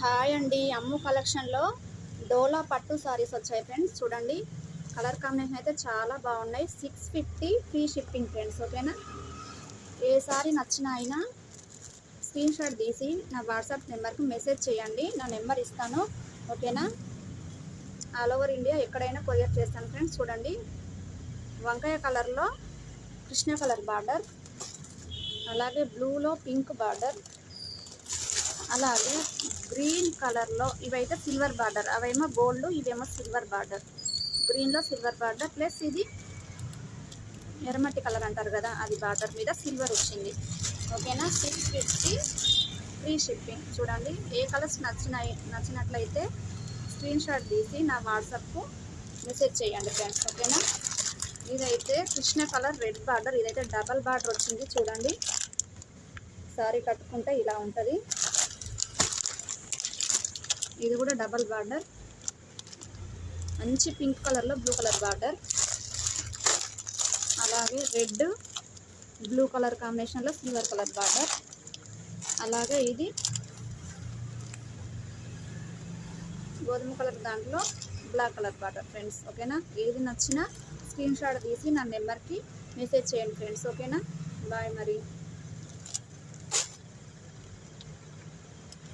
Hi అండి. అమ్ము కలెక్షన్లో డోలా పట్టు సారీస్ వచ్చాయి ఫ్రెండ్స్. చూడండి. కలర్ కాంబినేషన్ అయితే చాలా బాగున్నాయి. Six fifty free shipping friends ఓకేనా? ఏ సారీ నచ్చినా అయినా స్క్రీన్ షాట్ తీసి నా వాట్సాప్ నెంబర్కి మెసేజ్ చేయండి. నా నెంబర్ ఇస్తాను ఓకేనా? ఆల్ ఓవర్ ఇండియా ఎక్కడైనా కొరియర్ చేస్తాను ఫ్రెండ్స్. చూడండి. వంకాయ కలర్లో కృష్ణ కలర్ బార్డర్ అలాగే బ్లూలో పింక్ బార్డర్. అలాగే గ్రీన్ కలర్లో ఇవైతే సిల్వర్ బార్డర్ అవేమో గోల్డ్ ఇవేమో సిల్వర్ బార్డర్. గ్రీన్లో సిల్వర్ బార్డర్ ప్లస్ ఇది ఎర్రమట్టి కలర్ అంటారు కదా అది బార్డర్ మీద సిల్వర్ వచ్చింది. ఓకేనా? Six fifty free shipping. చూడండి ఏ కలర్స్ నచ్చిన నచ్చినట్లయితే స్క్రీన్ షాట్ తీసి నా వాట్సాప్కు మెసేజ్ చేయండి ఫ్రెండ్స్ ఓకేనా? ఇదైతే కృష్ణ కలర్ రెడ్ బార్డర్ ఇదైతే డబల్ బార్డర్ వచ్చింది చూడండి. సారీ కట్టుకుంటే ఇలా ఉంటుంది. ఇది కూడా డబల్ బార్డర్. మంచి పింక్ కలర్లో బ్లూ కలర్ బార్డర్. అలాగే రెడ్ బ్లూ కలర్ కాంబినేషన్లో సిల్వర్ కలర్ బార్డర్. అలాగే ఇది గోధుమ కలర్ దాంట్లో బ్లాక్ కలర్ బార్డర్. ఫ్రెండ్స్ ఓకేనా? ఏది నచ్చినా స్క్రీన్ షాట్ తీసి నా నెంబర్కి మెసేజ్ చేయండి ఫ్రెండ్స్ ఓకేనా? బాయ్ మరి.